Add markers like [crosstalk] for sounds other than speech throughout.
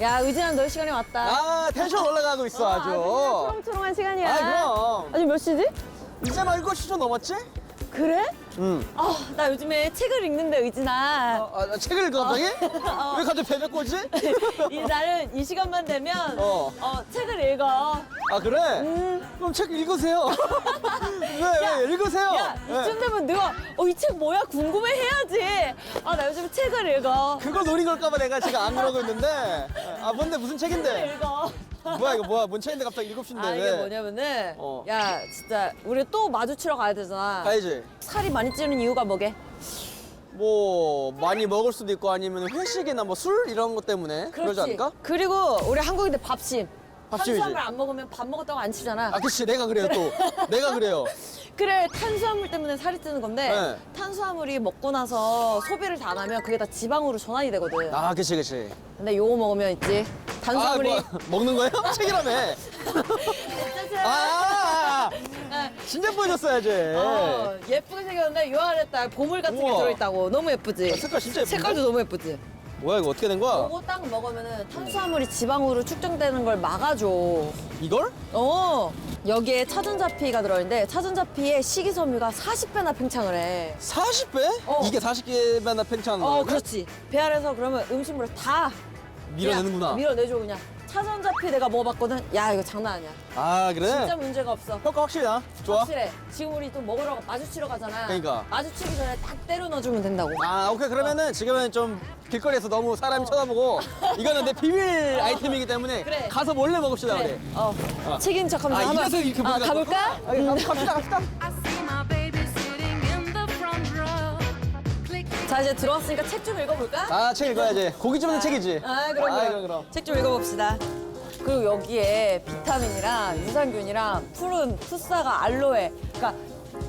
야, 의진아, 너 시간에 왔다. 아 텐션 올라가고 있어 아주. 초롱초롱한 시간이야. 아 그럼. 아직 몇 시지? 이제 말고 7초 넘었지? 그래? 응. 아, 나 요즘에 책을 읽는데, 의진아. 아, 아, 책을 읽어 갑자기? [laughs] 어. 왜 갑자기 베베 꼬지? [laughs] 이 나는 이 시간만 되면 어. 어, 책을 읽어. 아 그래? 그럼 책 읽으세요. [laughs] 왜, 왜 읽으세요? 야, 네. 이쯤 되면 누가 어, 이 책 뭐야? 궁금해 해야지. 아, 나 요즘 책을 읽어. 그걸 노린 걸까봐 내가 지금 안 그러고 있는데. 아 뭔데 무슨 책인데? [laughs] 읽어. 뭐야 이거 뭐야? 뭔 책인데 갑자기 7시인데 아, 왜? 이게 뭐냐면은 어. 야, 진짜 우리 또 마주치러 가야 되잖아. 가야지. 살이 많이 찌는 이유가 뭐게? 뭐 많이 먹을 수도 있고 아니면 회식이나 뭐 술 이런 것 때문에 그러지 않을까? 그리고 우리 한국인들 밥심. 밥심이지. 탄수화물 안 먹으면 밥 먹었다고 안 치잖아. 아 그치 내가 그래요 또. [laughs] 내가 그래요. 그래 탄수화물 때문에 살이 찌는 건데 네. 탄수화물이 먹고 나서 소비를 다 안 하면 그게 다 지방으로 전환이 되거든. 아 그치 그치. 근데 요거 먹으면 있지. 탄수화물이 아, 뭐, 먹는 거예요? [laughs] 책이라며. 아, 아, 아. 진짜 보여줬어야지. 어, 예쁘게 생겼는데 요 안에 딱 보물 같은 게 우와. 들어있다고 너무 예쁘지? 아, 색깔 진짜 예쁜데? 색깔도 너무 예쁘지? 뭐야 이거 어떻게 된 거야? 요거 딱 먹으면은 탄수화물이 지방으로 축적되는 걸 막아줘. 이걸? 어 여기에 차전자피가 들어있는데 차전자피의 식이섬유가 40배나 팽창을 해. 40배? 어. 이게 40개만 팽창하는 거야? 어 그렇지. 배알에서 그러면 음식물을 다 밀어내는구나. 밀어내줘 그냥. 차전자피 내가 먹어봤거든. 야 이거 장난 아니야. 아 그래? 진짜 문제가 없어. 효과 확실히 나? 좋아? 확실해. 지금 우리 또 먹으러 마주치러 가잖아. 그러니까. 마주치기 전에 딱 때려 넣어주면 된다고. 아 오케이 그러면은 지금은 좀 길거리에서 너무 사람 이 쳐다보고 [laughs] 이거는 내 비밀 아이템이기 때문에 그래. 가서 몰래 먹읍시다 그래. 우리 어. 책임 척하면서 아, 한번 이래서 이렇게 아, 보니까 가볼까? 아, 갑시다 갑시다 I see 자 이제 들어왔으니까 책 좀 읽어볼까? 아 책 읽어야지 고기 줍는 책이지 아 그럼 아, 그럼. 그럼 책 좀 읽어봅시다. 그리고 여기에 비타민이랑 유산균이랑 푸른, 푸사가 알로에. 그러니까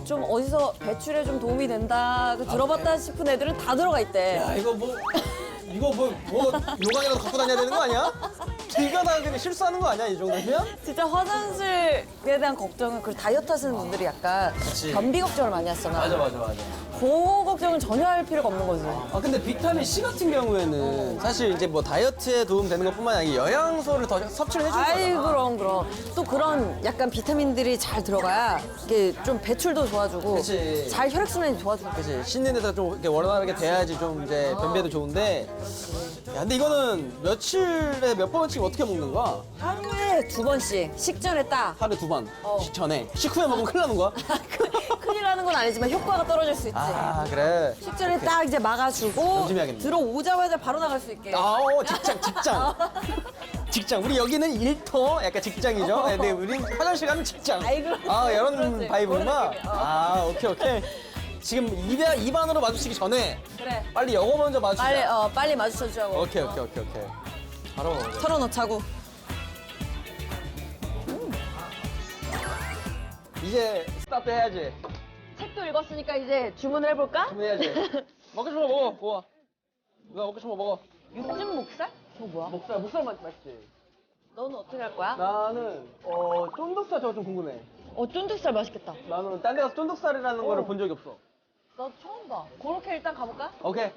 좀 어디서 배출에 좀 도움이 된다 그 들어봤다 싶은 애들은 다 들어가 있대. 야 이거 뭐 이거 뭐 뭐 요강이라도 갖고 다녀야 되는 거 아니야? 길 가다가 그냥 실수하는 거 아니야 이 정도면? 진짜 화장실에 대한 걱정은 그 다이어트 하시는 분들이 약간. 변비 걱정을 많이 하시잖아. 맞아 맞아 그 걱정은 전혀 할 필요가 없는 거지. 아 근데 비타민 C 같은 경우에는 사실 이제 뭐 다이어트에 도움 되는 것뿐만 아니라 영양소를 더 섭취를 해주는 아이 거잖아. 그럼 그럼 또 그런 약간 비타민들이 잘 들어가야 이게 좀 배출도 도와주고 그치. 잘 혈액순환이 도와주고 그치 씻는 데서 좀 이렇게 원활하게 돼야지 좀 이제 변비에도 좋은데 야 근데 이거는 며칠에 몇 번씩 어떻게 먹는 거야? 하루에 두 번씩 식전에 딱 하루에 두 번. 어. 식 전에. 식후에 먹으면 큰일 나는 거야? [laughs] 건 아니지만 효과가 떨어질 수 있지 아 그래. 식전에 딱 이제 막아주고 조심해야겠네. 들어오자마자 바로 나갈 수 있게 아오 직장 직장. [laughs] 직장. 우리 여기는 일터 약간 직장이죠. [laughs] 네, 근데 우리 화장실 가면 직장. 아이, 그럼. 아 이런 그렇지. 바이브구나. 그런 느낌이야. 어. 아 오케이 오케이. 지금 입에 입안으로 마주치기 전에 그래 빨리 영어 먼저 마주치자. 빨리 어 빨리 마주쳐주자고 오케이 오케이 오케이 오케이. 바로. 털어놓자고 이제 스타트 해야지. 책도 읽었으니까 이제 주문을 해볼까? 해야지. [laughs] 먹고 거 먹어. 먹어. 누가 먹고 거 먹어. 육즙 목살? 저거 뭐야? 목살 목살 맛 맛있지. 너는 어떻게 할 거야? 나는 어 쫀득살 저거 좀 궁금해. 어 쫀득살 맛있겠다 나는 딴 데 가서 쫀득살이라는 거를 어. 본 적이 없어. 나 처음 봐 그렇게 일단 가볼까? 오케이.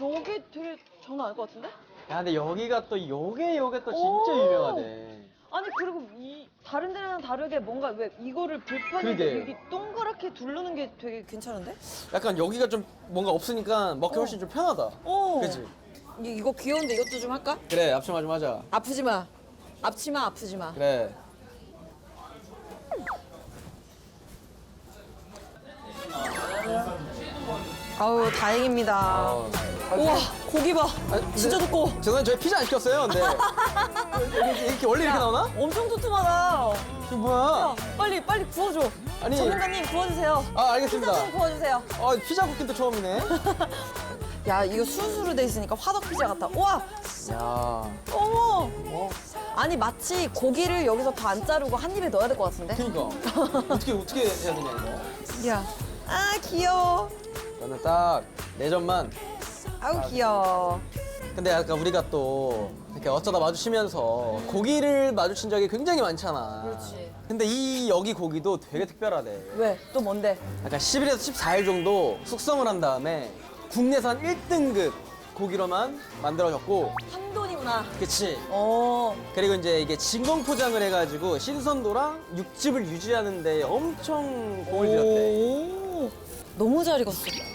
여기 되게 장난 아닐 것 같은데? 야 근데 여기가 또 요게 요게 또 진짜 오. 유명하대. 아니 그리고 이 다른 데랑 다르게 뭔가 왜 이거를 불판에 그러게. 여기 동 그랗게 두르는 게 되게 괜찮은데? 약간 여기가 좀 뭔가 없으니까 먹기 훨씬 좀 편하다. 어. 그치? 이, 이거 귀여운데 이것도 좀 할까? 그래 앞치마 좀 하자. 아프지 마. 아프지마 아프지 마. 그래. 아우 다행입니다. 어. 우와 고기 봐. 아니, 진짜 두꺼워. 죄송한데 저희 피자 안 시켰어요. 근데 [laughs] 이렇게, 이렇게 원래 이렇게 나오나? 엄청 두툼하다. 이거 뭐야? 야, 빨리 빨리 구워줘. 아니. 전문가님 구워주세요. 아 알겠습니다. 피자 좀 구워주세요. 아 피자 굽기도 처음이네. [laughs] 야 이거 수수로 돼 있으니까 화덕 피자 같아. 우와 야. 어머. 어? 아니 마치 고기를 여기서 더안 자르고 한 입에 넣어야 될 것 같은데? 그니까 어떻게 어떻게 해야 되냐 이거. 야. 아 귀여워. 저는 딱 내전만. 아우 귀여워. 근데 아까 우리가 또 이렇게 어쩌다 마주치면서 고기를 마주친 적이 굉장히 많잖아. 그렇지. 근데 이 여기 고기도 되게 특별하대. 왜? 또 뭔데? 약간 10일에서 14일 정도 숙성을 한 다음에 국내산 1등급 고기로만 만들어졌고 한돈이 구나. 그치. 어. 그리고 이제 이게 진공 포장을 해가지고 신선도랑 육즙을 유지하는데 엄청 공을 들였대. 오. 너무 잘 익었어.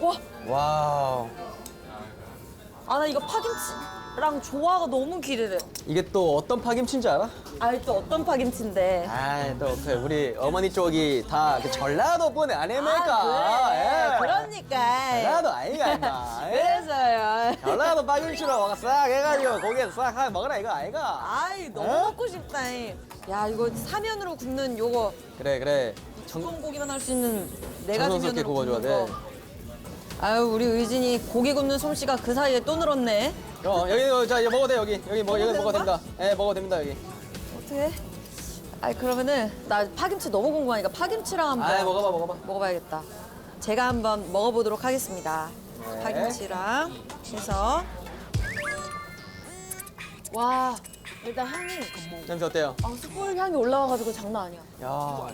와, 와우. 아 나 이거 파김치랑 조화가 너무 기대돼. 이게 또 어떤 파김치인지 알아? 아이 또 어떤 파김치인데? 아, 또 그 우리 어머니 쪽이 다그 전라도 분이 아닙니까? 아, 예. 그래. 그러니까. 전라도 아이가 임마. [laughs] 예? 그래서요. 전라도 파김치로 싹 해가지고 고기에 싹 먹으라 이거 아이가? 아이 너무 어? 먹고 싶다. 야 이거 사면으로 굽는 요거 그래 그래. 정, 두꺼운 고기만 할 수 있는 네 가지 정성스럽게 면으로 구워줘야 굽는 돼. 거. 아유 우리 의진이 고기 굽는 솜씨가 그 사이에 또 늘었네. 어, 여기 어, 자 이거 먹어도 돼 여기 여기 먹 여기 먹어도 됩니다. 예 먹어도 됩니다 여기. 어떻게? 아이 그러면은 나 파김치 너무 궁금하니까 파김치랑 한번 아 먹어봐 먹어봐. 먹어봐야겠다. 제가 한번 먹어보도록 하겠습니다. 네. 파김치랑 해서 와 일단 향이 냄새 어때요? 아 숯불 향이 올라와가지고 장난 아니야. 야.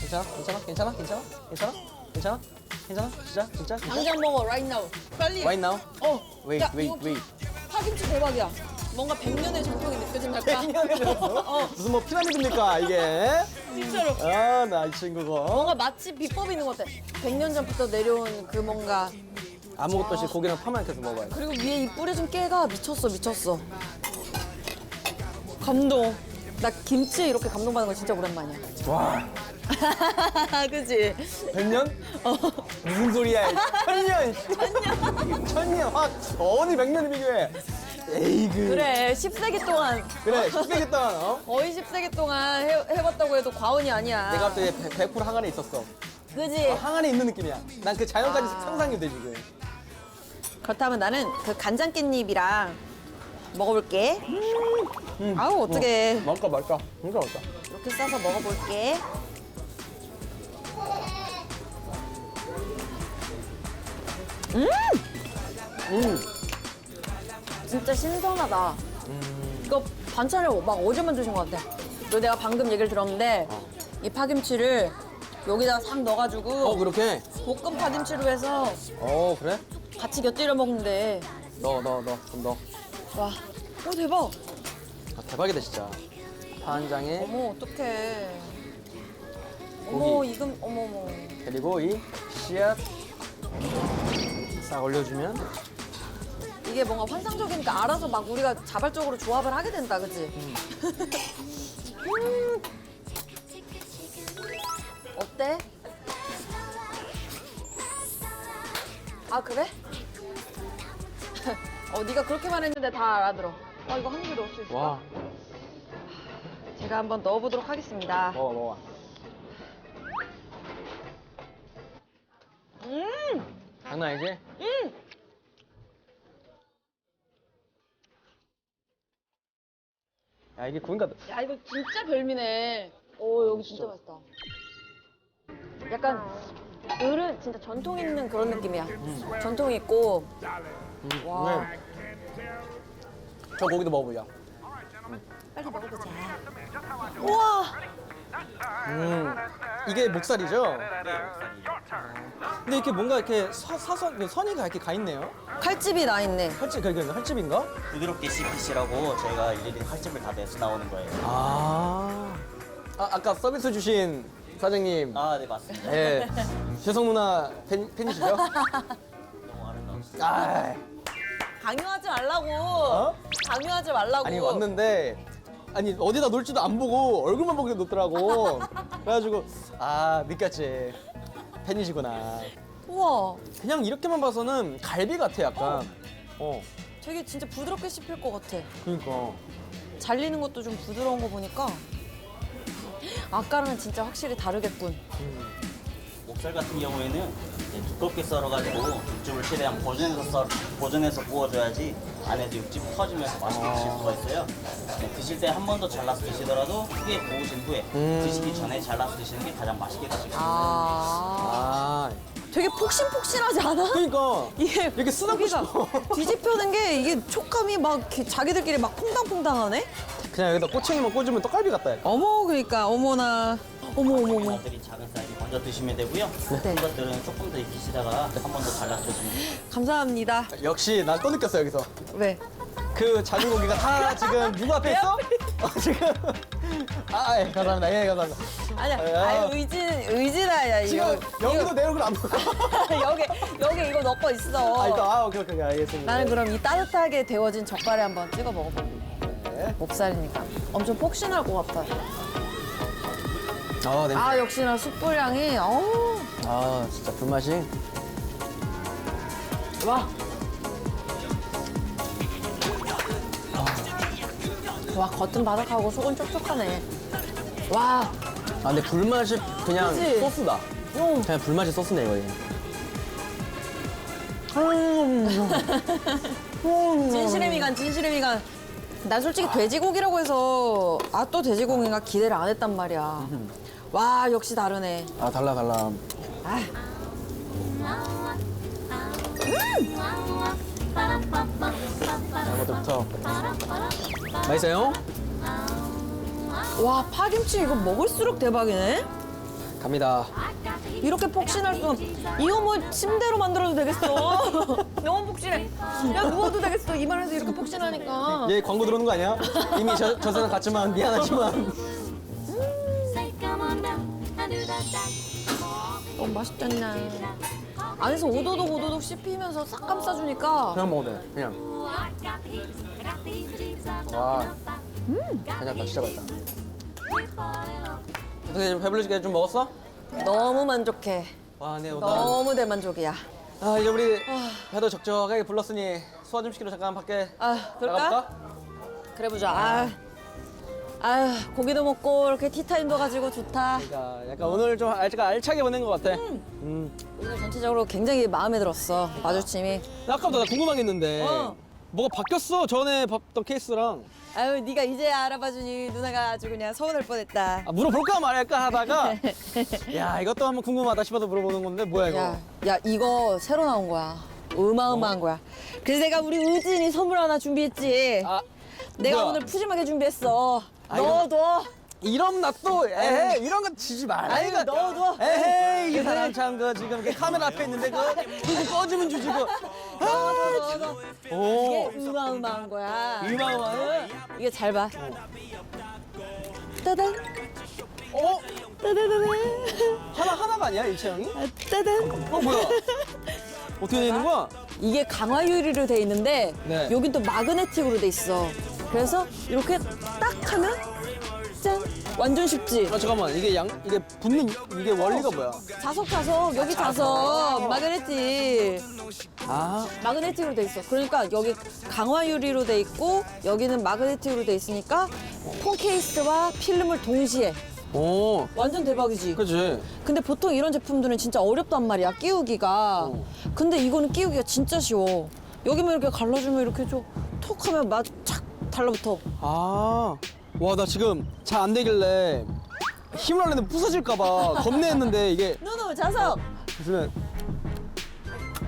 괜찮아? 괜찮아? 괜찮아? 괜찮아? 괜찮아? 괜찮아? 괜찮아? 진짜? 진짜? 진짜? 당장 먹어 right now. 빨리. Right now? 어. Wait, 야, wait, 이거 wait. 파김치 대박이야. 뭔가 100년의 전통이 느껴진달까? [laughs] 어. 무슨 뭐 피라미드입니까 이게? 진짜로. 아 나 이 친구가 뭔가 맛집 비법이 있는 것 같아. 100년 전부터 내려온 그 뭔가 아무것도 없이 고기랑 파만 해서 먹어야 돼. 그리고 위에 이 뿌려준 깨가 미쳤어 미쳤어. 감동. 나 김치에 이렇게 감동받는 거 진짜 오랜만이야. 와, [laughs] 그지? 100년? 어. 무슨 소리야? 천년! 천년! 천년! 확 어디 100년을 비교해? 에이 그. 그래 10세기 동안 그래 10세기 동안 어? [laughs] 거의 10세기 동안 해, 해봤다고 해도 과언이 아니야. 내가 또100% 항안에 있었어. 그지? 항안에 있는 느낌이야. 난 그 자연까지 아. 상상이 돼 지금. 그렇다면 나는 그 간장 깻잎이랑 먹어볼게. 아우 어떡해. 맛있다 맛있다. 진짜 맛있다. 이렇게 싸서 먹어볼게. 음. 진짜 신선하다. 이거 반찬을 막 어제만 주신 것 같아. 그리고 내가 방금 얘기를 들었는데 이 파김치를 여기다가 싹 넣어가지고 어 그렇게? 볶음 파김치로 해서 어 그래? 같이 곁들여 먹는데 넣어 넣어 넣어 좀 넣어. 와, 오 대박. 아, 대박이다 진짜. 한 장에 어머 어떡해. 어머 고기. 이금 어머 어머. 그리고 이 씨앗 싹 올려주면 이게 뭔가 환상적이니까 알아서 막 우리가 자발적으로 조합을 하게 된다, 그치? 음. [laughs] 어때? 아 그래? 어 네가 그렇게만 했는데 다 알아들어. 아 이거 한 입에 넣을 수 있어? 와 제가 한번 넣어보도록 하겠습니다. 먹어 먹어. 음, 장난 아니지? 음. 야 이게 구인가? 야 이거 진짜 별미네. 오 여기 진짜 맛있다. 약간 을은 진짜 전통 있는 그런 느낌이야. 전통 있고 와. 네. 저 고기도 먹어보자. 빨리 먹어보자. 우와. 음 이게 목살이죠? 근데 이렇게 뭔가 이렇게 서, 사선 그 선이가 이렇게 가 있네요. 칼집이 나 있네. 헐집 그게 헐집인가? 부드럽게 씹히시라고 저희가 일일이 칼집을 다 내서 나오는 거예요. 아. 아 아까 서비스 주신 사장님. 아, 네, 맞습니다. 예. 죄성 누나 팬, 팬이시죠? [laughs] 너무 아름다우시죠. 아. 강요하지 말라고. 어? 강요하지 말라고. 아니 왔는데 아니 어디다 놓을지도 안 보고 얼굴만 보게 놓더라고. [laughs] 그래가지고 아 느꼈지. 팬이시구나. 우와. 그냥 이렇게만 봐서는 갈비 같아 약간. 어. 되게 진짜 부드럽게 씹힐 것 같아. 그러니까. 잘리는 것도 좀 부드러운 거 보니까 아까랑은 진짜 확실히 다르겠군. 목살 같은 경우에는 이제 두껍게 썰어가지고 육즙을 최대한 보존해서 썰, 보존해서 구워줘야지 안에서 육즙이 터지면서 맛있게 드실 수가 있어요. 네, 드실 때 한 번 더 잘라서 드시더라도 크게 구우신 후에 음. 드시기 전에 잘라서 드시는 게 가장 맛있게 드실 수 있어요. 아. 아. 되게 폭신폭신하지 않아? 그러니까 [laughs] 이게 이렇게 고기가 싶어. 뒤집혀는 게 이게 촉감이 막 이렇게 자기들끼리 막 퐁당퐁당하네? 그냥 여기다 꼬챙이만 꽂으면 떡갈비 같다. 약간. 어머 그러니까 어머나 어머 어머 어머 것들이 작은 사이즈 먼저 드시면 되고요. 네. 큰 것들은 조금 더 익히시다가 한 번 더 잘라주시면 돼요. 감사합니다 역시 난 또 느꼈어 여기서. 왜? 그 작은 고기가 다 [laughs] 지금 누구 앞에 있어? 어, 지금. 아, 예, 감사합니다. 예, 감사합니다. 아니야 야. 아유 의진 의진아야 이거 지금 여기도 내 얼굴 안 보여. [laughs] 여기 여기 이거 넣고 있어 아, 일단 아, 오케이, 오케이, 알겠습니다. 나는 그럼 이 따뜻하게 데워진 젓갈에 한번 찍어 먹어볼래 네. 목살이니까 엄청 폭신할 것 같아 아, 네. 아 역시나 숯불향이 어우 아, 진짜 불맛이. 와. 와 겉은 바삭하고 속은 촉촉하네. 와. 아, 근데 불맛이 그냥 그치? 소스다. 음. 그냥 불맛이 소스네, 이거. [laughs] 진실의 미간 진실의 미간. 난 솔직히 돼지고기라고 해서 아 또 돼지고기인가 기대를 안 했단 말이야. 와 역시 다르네. 아, 달라, 달라. 아, 이것부터. 맛있어요? 와 파김치 이거 먹을수록 대박이네. 갑니다. 이렇게 폭신할 수 이거 뭐 침대로 만들어도 되겠어. [laughs] 너무 폭신해. 야 누워도 되겠어. 입안에서 이렇게 폭신하니까. 얘 광고 들어오는 거 아니야? 이미 저, 저 세상 갔지만 미안하지만. 어 맛있겠네. 안에서 오도독 오도독 씹히면서 싹 감싸주니까 그냥 먹어도 돼. 그냥. 와. 음. 괜찮다. 진짜 맛있다. 좀 배불리게 좀 먹었어? 너무 만족해. 와, 네, 오늘. 너무 대만족이야. 아, 이제 우리 배도 적적하게 불렀으니 소화 좀 시키러 잠깐 밖에 아 그럴까? 나가볼까? 그래 보자. 아, 아 고기도 먹고 이렇게 티타임도 가지고 좋다. 그러니까 약간 오늘 좀 알, 알차게 보낸 것 같아. 음. 오늘 전체적으로 굉장히 마음에 들었어. 마주침이. 나 아까부터 나 궁금한 게 있는데 어. 뭐가 바뀌었어 전에 봤던 케이스랑 아유 네가 이제 알아봐주니 누나가 아주 그냥 서운할 뻔했다. 아, 물어볼까 말할까 하다가 [laughs] 야 이것도 한번 궁금하다 싶어서 물어보는 건데 뭐야 이거 야, 야 이거 새로 나온 거야. 어마어마한 거야. 그래서 내가 우리 우진이 선물 하나 준비했지. 아 내가 뭐야? 오늘 푸짐하게 준비했어. 아, 이거- 넣어둬. 이런 나또 에헤 이런 거 지지 아이고, 이거 넣어둬. 에헤이 이 사람 [laughs] 참그 지금 이렇게 카메라 앞에 있는데 그 이거 꺼주면 주지 그 넣어둬, 넣어둬. 오 이게 어마어마한 거야. 이마마는 이게 잘 봐. 따단. 어 따다다단. 하나 하나가 아니야 일체형이 아, 따단. 어 뭐야 어떻게 되는 거야 이게 강화 유리로 돼 있는데 네. 여긴 또 마그네틱으로 돼 있어. 그래서 이렇게 딱 하면 짠 완전 쉽지. 아 잠깐만 이게 양 이게 붙는 이게 원리가 뭐야 자석 자석 여기 자석 마그네틱 아 마그네틱으로 돼 있어. 그러니까 여기 강화 유리로 돼 있고 여기는 마그네틱으로 돼 있으니까 폰 케이스와 필름을 동시에 오, 완전 대박이지. 그치. 근데 보통 이런 제품들은 진짜 어렵단 말이야 끼우기가. 근데 이거는 끼우기가 진짜 쉬워. 여기만 이렇게 갈라주면 이렇게 좀톡 하면 막착 달라붙어. 아, 와, 나 지금 잘 안 되길래 힘을 하려는데 부서질까봐 겁내 했는데 이게 누누 자석. 무슨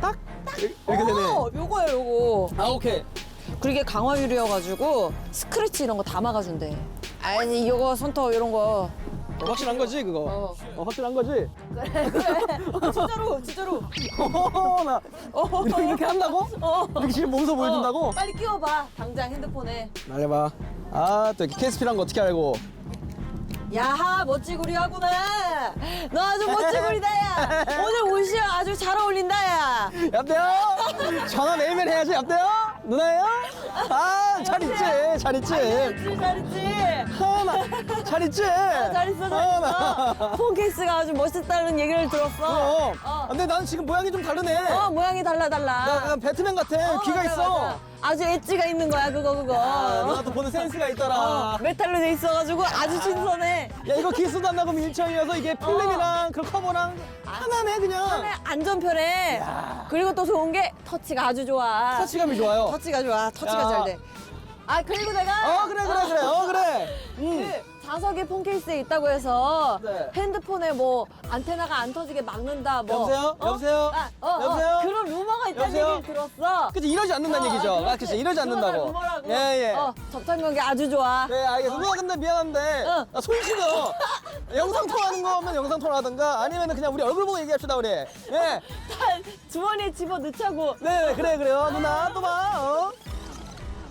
딱 이렇게 되네. 어, 요거야 요거. 아, 오케이. 그리고 이게 강화 유리여가지고 스크래치 이런 거 다 막아준대. 아니 이거 손톱 이런 거. 어, 확실한 거지 그거. 어. 어, 확실한 거지. [laughs] 어, 진짜로 진짜로. 어, 나 어. 이렇게, 이렇게 한다고? 어. 이렇게 지금 몸소 보여준다고? 어, 빨리 끼워봐 당장 핸드폰에. 날려봐. 아, 또 이렇게 케이스 필요한 거 어떻게 알고? 야하 멋지구리 하구나. 너 아주 멋지구리다 야. [laughs] 오늘 옷이 아주 잘 어울린다야. 여보세요? 전화 매일매일 해야지, 여보세요? 누나예요? 아, 잘 있지, 잘 있지. 잘했지 하나, 잘 있지? 잘 있어 잘. 있어. 폰 케이스가 아주 멋있다는 얘기를 들었어. 어. 아, 근데 나는 지금 모양이 좀 다르네. 어 모양이 달라 달라. 나 배트맨 같아. 어, 귀가 맞아, 있어. 맞아. 아주 엣지가 있는 거야 그거 그거. 아, 누나 또 보는 센스가 있더라. 어, 메탈로 돼 있어가지고 아주 신선해. 야, 이거 기스도 안 나고 밀착이어서 이게 필름이랑 그 커버랑 하나네, 그냥. 안전편해. 그리고 또 좋은 게 터치가 아주 좋아. 터치감이 좋아요. 터치가 좋아. 터치가 야. 잘 돼. 아 그리고 내가 어, 그래, 그래, 그래. 어, 그래. 음. 그 자석이 폰 케이스에 있다고 해서 네. 핸드폰에 뭐 안테나가 안 터지게 막는다 뭐 여보세요? 어? 여보세요? 아, 어, 어, 여보세요? 그런 루머가 있다는 여보세요? 얘기를 들었어 그치 이러지 않는다는 어, 얘기죠. 아, 그치 이러지 않는다고. 루머라고. 예 예. 어, 접착 관계 아주 좋아 네 알겠어. 누나 근데 미안한데 응. 나손 시려. 영상 통화하는 거면 영상 통화하든가 아니면 그냥 우리 얼굴 보고 얘기합시다 우리. 예. [laughs] 주머니에 집어 넣자고 네, 네 그래 그래요 누나 또 봐. 어?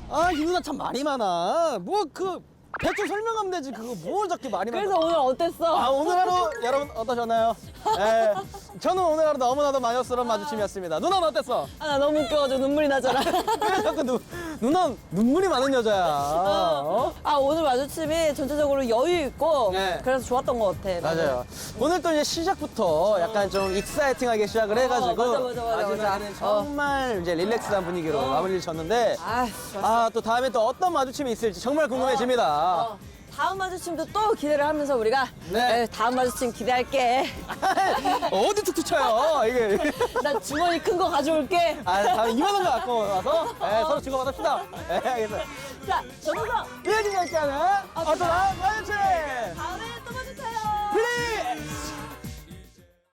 아 이 누나 참 말이 많아. 뭐 그 대충 설명하면 되지 그거 뭘 저렇게 말이 많아. 그래서 오늘 어땠어? 아 오늘 하루 여러분 어떠셨나요? 예. 저는 오늘 하루 너무나도 만족스러운 마주침이었습니다. 누나는 어땠어? 아, 나 너무 웃겨가지고 눈물이 나잖아 [laughs] 왜 자꾸 누, 누나 눈물이 많은 여자야. 어? 아 오늘 마주침이 전체적으로 여유 있고 네. 그래서 좋았던 것 같아. 맞아요. 오늘 또 이제 시작부터 약간 좀 익사이팅하게 시작을 해가지고 어, 맞아, 맞아, 맞아, 마지막에는 맞아. 정말 이제 릴렉스한 분위기로 마무리를 졌는데 아. 아 또 다음에 또 어떤 마주침이 있을지 정말 궁금해집니다. 어, 다음 마주침도 또 기대를 하면서 우리가 네. 에, 다음 마주침 기대할게. [laughs] 어디 툭툭 쳐요 이게. [laughs] 나 주머니 큰 거 가져올게. 아 다음에 이만한 거 갖고 와서 예, 서로 주고 받읍시다. 예, 알겠어요. 자, 전우성 않지 않은 어떤 마주침 다음에 또 마주쳐요. 플리